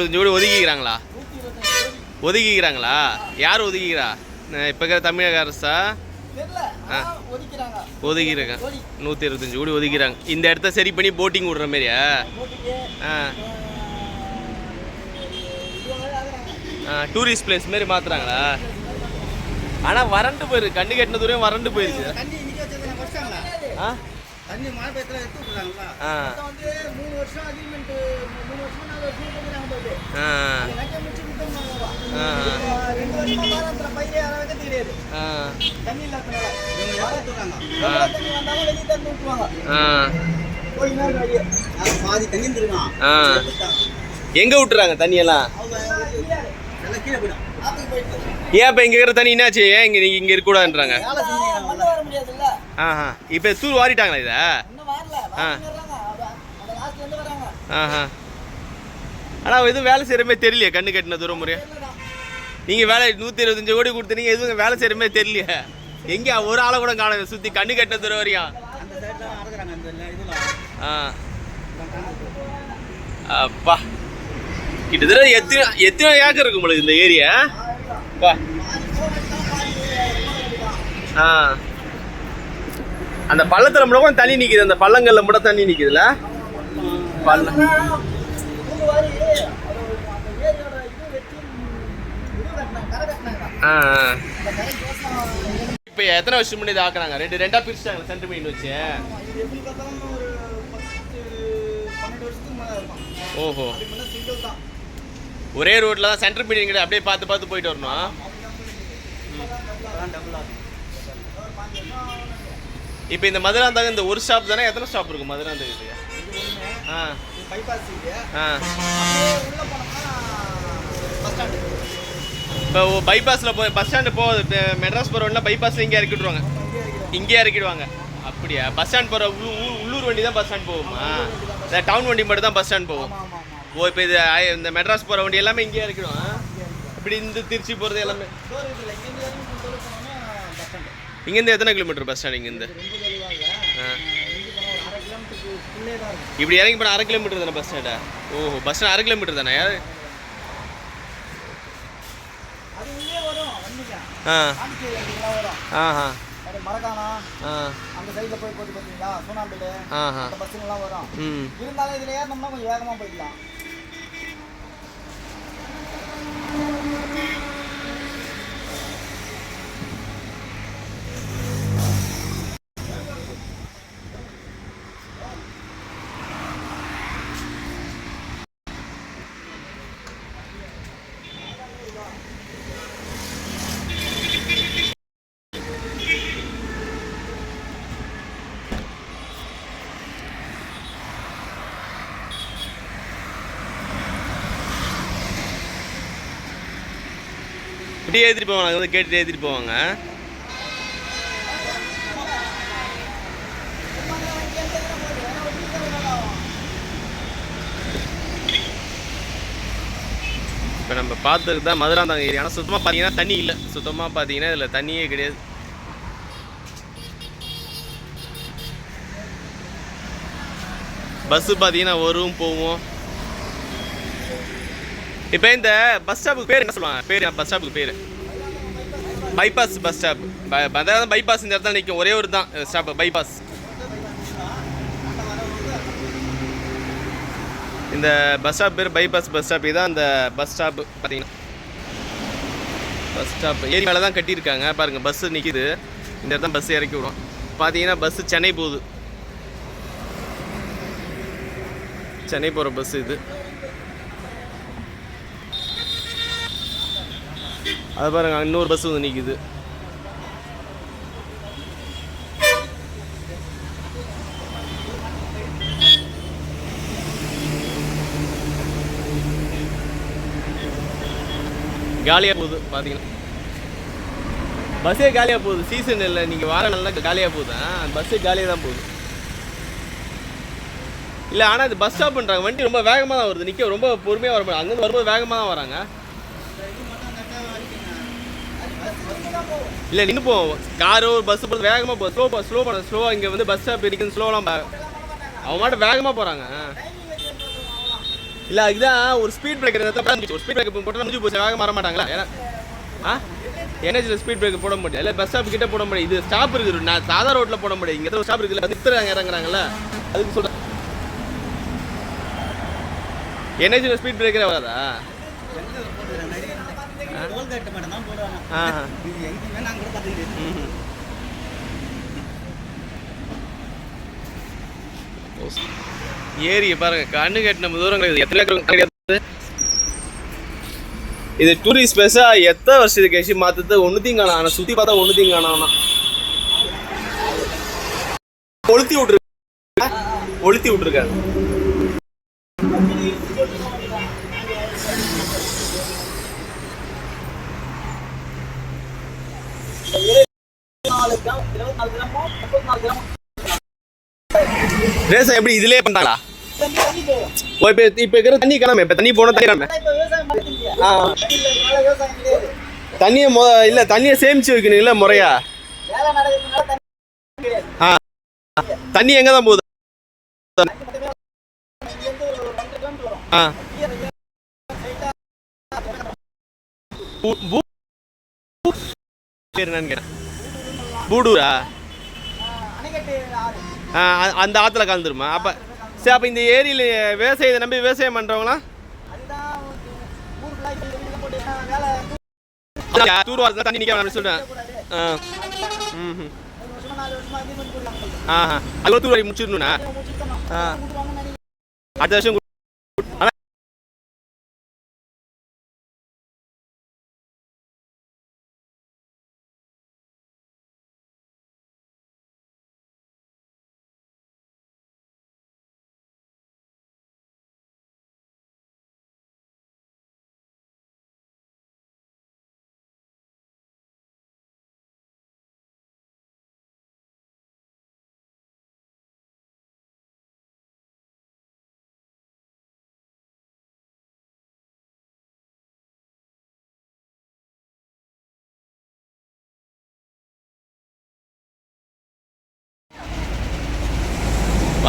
முப்பத்தஞ்சு கோடி ஒதுக்கிக்கிறாங்களா? ஒதுக்கிக்கிறாங்களா? யார் ஒதுக்கிக்கிறா? இப்போ இருக்கிற தமிழக அரசா? தெரியல நூற்றி இருபத்தஞ்சு கோடி ஒதுக்கிறாங்க. இந்த இடத்த சரி பண்ணி போட்டிங் விடுற மாதிரியா? ஆ. ஆ டூரிஸ்ட் பிளேஸ் மாரி மாற்றுறாங்களா ஆனால் வறண்டு போயிருக்கு. கண்ணு கட்டின தூரம் வறண்டு போயிருச்சு ஆ? தண்ணி மழை பெய்யத்துல எடுத்து மொத்தம் வந்து மூணு வருஷம் அக்ரிமெண்ட் மூணு வருஷம் நாலு வருஷம் கொடுக்குறாங்க போயிட்டு. ஆ. அது நக்கை முடிச்சு கொடுத்துருந்தாங்க ஆ. ரெண்டு வருஷமா வாரத்தில் பயிரே யாரும் வைக்கிறது கிடையாது. ஆ. தண்ணி இல்லாதனால இவங்க யாரும் விட்டுறாங்க எவ்வளோ தண்ணி வந்தாலும் வெளியே தண்ணி விட்டுருவாங்க ஆ. போய் நேரம் வெளியே அது பாதி தண்ணி திருவான் ஆ. எங்கே விட்டுறாங்க தண்ணியெல்லாம்? ஏன் இப்போ இங்கே இருக்கிற தண்ணி என்னாச்சு? ஏன் இங்கே நீங்கள் இங்கே இருக்கக்கூடாதுன்றாங்க. ஆஹா இப்போ தூர் வாரிட்டாங்களா இதை? வராங்க ஆஹா ஆனால் எதுவும் வேலை செய்கிற மாதிரி தெரியலையே கண்ணு கட்டின தூரம் முறையா? நீங்கள் வேலை நூற்றி இருபத்தஞ்சு கோடி கொடுத்தீங்க எதுவும் வேலை செய்கிற மாதிரி தெரியலையே. எங்கே ஒரு ஆளை கூட காணும் சுற்றி கண்ணு கட்டின தூரம் வரையும் அந்த சைடில் அறக்குறாங்க அந்த இதில் ஆ. அப்பா. கிட்டத்தட்ட எத்தனை எத்தனை ஏக்கர் இருக்கும் உங்களுக்கு இந்த ஏரியா ஆ. அந்த பள்ளத்துல மட்டும் தண்ணி நிக்குது. அந்த பள்ளங்கள்ல மட்டும் தண்ணி நிக்குதுல பள்ளம் ஆ ஆ. இப்போ எத்தனை வருஷம் முன்னாடி ஆக்குறாங்க? ரெண்டு ரெண்டா பிரிச்சுட்டாங்க சென்டர் மீன் வச்சு. ஓஹோ. ஒரே ரோட்ல தான் சென்டர் மீன் கிடையாது அப்படியே பார்த்து பார்த்து போயிட்டு வரணும். டபுள் ஆகும் இப்போ இந்த மதுராந்தகம் இந்த ஒரு ஸ்டாப் தானே? எத்தனை ஸ்டாப் இருக்கும் மதுராந்தகத்துக்கு? ஆ. ஆ. இப்போ பைபாஸில் போய் பஸ் ஸ்டாண்டு போகுது. மெட்ராஸ் போகிற வண்டியில் பைபாஸில் இங்கே இறக்கி விட்ருவாங்க இங்கே இருக்கிறோம் இங்கே இறக்கிடுவாங்க அப்படியா? பஸ் ஸ்டாண்ட் போகிற உள்ளூர் வண்டி தான் பஸ் ஸ்டாண்ட் போகுமா? இந்த டவுன் வண்டி மட்டும் தான் பஸ் ஸ்டாண்ட் போகும். ஓ இப்போ இது இந்த மெட்ராஸ் போகிற வண்டி எல்லாமே இங்கே இறக்கிடும் ஆ? இப்படி இந்த திருச்சி போகிறது எல்லாமே டோர் இதில் இங்கேருந்து இறங்கி கொண்டு போனோம்னா பஸ் ஸ்டாண்டு இங்கேருந்து எத்தனை கிலோமீட்டர் பஸ் ஸ்டாண்ட் இங்கேருந்து? இப்படி இறங்கி போனால் அரை கிலோமீட்டர் தானே பஸ் ஸ்டாண்டா ஓஹோ பஸ் ஸ்டாண்ட் அரை கிலோமீட்டர் தானே? யார்? ஆ. வரும். ஆஹா அது மரக்கானா ஆ அந்த சைடில் போய் போட்டு பார்த்தீங்களா சோனாம்பில் ஆஹா அந்த பஸ்ஸுங்கெல்லாம் வரும் ம் இருந்தாலும் இதில் ஏறினோம்னா கொஞ்சம் வேகமாக போய்க்கலாம் இப்படியே ஏற்றிட்டு போவாங்க. வந்து கேட்டுட்டு ஏற்றிட்டு போவாங்க. இப்போ நம்ம பார்த்ததுக்கு தான் மதுராந்தாங்க ஏரியா. ஆனால் சுத்தமாக பார்த்தீங்கன்னா தண்ணி இல்லை. சுத்தமாக பார்த்தீங்கன்னா இதில் தண்ணியே கிடையாது. பஸ்ஸு பார்த்தீங்கன்னா வரும் போவோம் இப்போ இந்த பஸ் ஸ்டாப்புக்கு பேர் என்ன சொல்லுவாங்க? பேர் பஸ் ஸ்டாப்புக்கு பேர். பைபாஸ் பஸ் ஸ்டாப் அதாவது பைபாஸ் இந்த இடத்துல நிற்கும் ஒரே ஒரு தான் ஸ்டாப் பைபாஸ் இந்த பஸ் ஸ்டாப் பேர் பைபாஸ் பஸ் ஸ்டாப் இதுதான் அந்த பஸ் ஸ்டாப் பார்த்தீங்கன்னா. பஸ் ஸ்டாப் ஏரி மேலே தான் கட்டியிருக்காங்க. பாருங்கள் பஸ்ஸு நிற்கிது இந்த இடத்துல பஸ் இறக்கி விடும் பார்த்தீங்கன்னா பஸ்ஸு சென்னை போகுது. சென்னை போகிற பஸ் இது. அது பாருங்க இன்னொரு பஸ் வந்து நிற்குது காலியாக போகுது பார்த்தீங்கன்னா பஸ்ஸே காலியாக போகுது சீசன் இல்லை நீங்கள் வார நல்லா காலியாக போகுது பஸ்ஸே காலியாக தான் போகுது. இல்லை ஆனால் இது பஸ் ஸ்டாப்ன்றாங்க வண்டி ரொம்ப வேகமாக தான் வருது நிற்க ரொம்ப பொறுமையாக வர அங்கேருந்து வரும்போது வேகமாக தான் வராங்க. இல்லை நின்று போவோம் காரோ ஒரு பஸ் போகிறது வேகமாக போ ஸ்லோ ஸ்லோ பண்ண ஸ்லோவாக இங்கே வந்து பஸ் ஸ்டாப் இருக்குன்னு ஸ்லோலாம் அவன் மட்டும் வேகமாக போகிறாங்க இல்லை அதுதான் ஒரு ஸ்பீட் பிரேக்கர் ஒரு ஸ்பீட் பிரேக்கர் போட்டால் முடிஞ்சு போச்சு. வேகமாக வர மாட்டாங்களா? ஏன்னா ஆ? எனர்ஜியில் ஸ்பீட் பிரேக்கர் போட முடியாது. இல்லை பஸ் ஸ்டாப் கிட்டே போட முடியாது. இது ஸ்டாப் இருக்குது. நான் சாதா ரோட்டில் போட முடியாது. இங்கே ஒரு ஸ்டாப் இருக்குல்ல. நிறுத்துறாங்க இறங்குறாங்கல்ல. அதுக்கு சொல்கிறேன் எனர்ஜியில் ஸ்பீட் பிரேக்கரே வராதா? டோல்கேட் மட்டும் தான் போடுவாங்க இது எங்கேயுமே நாங்கள் கூட பார்த்துக்கிட்டு. ஏரிய பாருங்க கண்ணு கட்டின தூரம் எத்தனை இது டூரிஸ்ட் பிளேஸா எத்தனை வருஷத்துக்கு கழிச்சு மாத்தது? ஒண்ணுத்தையும் காணும். ஆனா சுத்தி பார்த்தா ஒண்ணுத்தையும் காணும் கொளுத்தி விட்டுரு கொளுத்தி விட்டுருக்காங்க நாலு கிராம் இருபத்தி நாலு கிராமோ முப்பத்தி நாலு கிராமோ ரேசா எப்படி இதுலயே பண்றா ஓ இப்போ இப்போ இருக்கிற தண்ணி கிளம்பு இப்போ தண்ணி போன தண்ணி இப்ப ஆ. தண்ணி தண்ணியை மொ இல்லை தண்ணியை சேமிச்சு வைக்கணுங்களா முறையா? தண்ணி கிடையாது ஆ. தண்ணி எங்கே தான் போகுது? தண்ணி மட்டுமே ஆ என்னன்னு கேட்டேன். பூடூரா? ஆ அந்த ஆற்றுல கலந்துருமா? அப்போ சரி அப்போ இந்த ஏரியில் விவசாயத்தை நம்பி விவசாயம் பண்ணுறவங்களாம் அதுதான் தண்ணி நிற்க வேணாம்னு ஆ. ம் ஆஹா. அது தூர் முடிச்சிடணுண்ணா ஆ. அடுத்த வருஷம்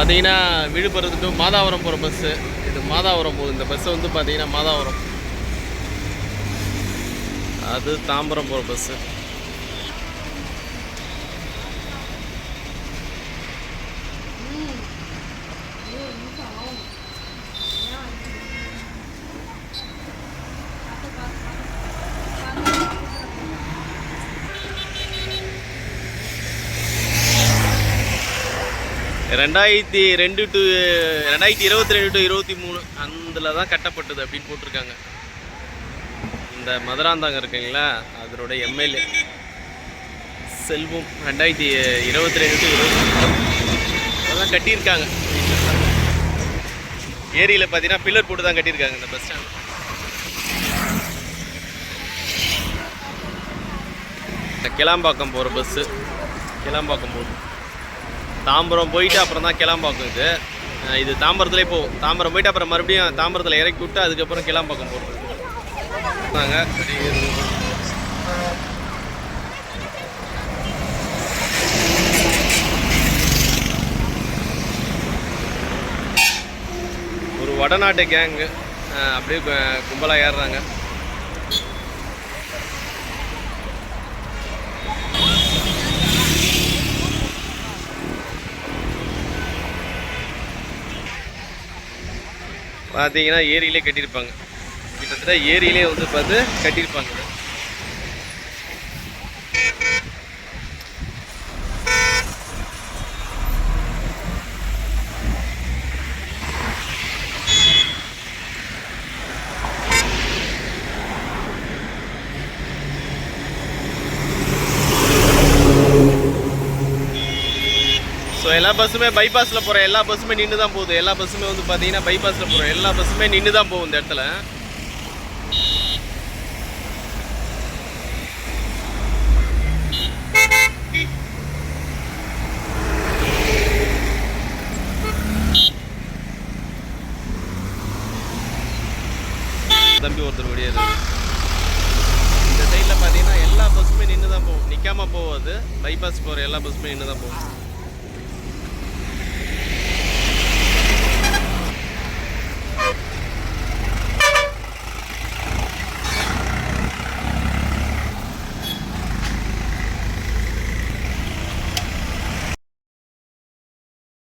பார்த்தீங்கன்னா விழுப்புரத்து to மாதாவரம் போகிற பஸ்ஸு இது மாதாவரம் போகுது. இந்த பஸ்ஸு வந்து பார்த்தீங்கன்னா மாதாவரம். அது தாம்பரம் போகிற பஸ்ஸு ரெண்டாயிரத்தி ரெண்டு டு ரெண்டாயிரத்தி இருபத்தி ரெண்டு டு இருபத்தி மூணு அதில் தான் கட்டப்பட்டது அப்படின்னு போட்டிருக்காங்க. இந்த மதுராந்தாங்க இருக்குங்களா? அதனோட எம்எல்ஏ. செல்வம் ரெண்டாயிரத்தி இருபத்தி ரெண்டு டு இருபத்தி அதான் கட்டியிருக்காங்க. ஏரியில் பார்த்தீங்கன்னா பில்லர் போட்டு தான் கட்டியிருக்காங்க இந்த பஸ் ஸ்டாண்ட் இந்த கிளாம்பாக்கம் போகிற பஸ்ஸு கிளாம்பாக்கம் போகுது தாம்பரம் போயிட்டு அப்புறம் தான் கிளம்பாக்கம் இது. இது தாம்பரத்துலேயே போகும் தாம்பரம் போயிட்டு அப்புறம் மறுபடியும் தாம்பரத்தில் இறக்கி விட்டு அதுக்கப்புறம் கிளம்பாக்கம் போகிறது ஒரு வடநாட்டு கேங்கு அப்படியே கும்பலாக ஏறுறாங்க. பார்த்தீங்கன்னா ஏரியிலே கட்டியிருப்பாங்க. கிட்டத்தட்ட ஏரியிலே வந்து பார்த்து கட்டியிருப்பாங்க. எல்லா பஸ்ஸுமே பைபாஸில் போகிற எல்லா பஸ்ஸுமே நின்று தான் போகுது. எல்லா பஸ்ஸுமே வந்து பார்த்தீங்கன்னா பைபாஸில் போகிற எல்லா பஸ்ஸுமே நின்று தான் போகும் இந்த இடத்துல. தம்பி ஒருத்தர் முடியாது இந்த சைடில் பார்த்தீங்கன்னா எல்லா பஸ்ஸுமே நின்று தான் போகும். நிற்காம போகாது. பைபாஸ் போகிற எல்லா பஸ்ஸுமே நின்று தான் போகும்.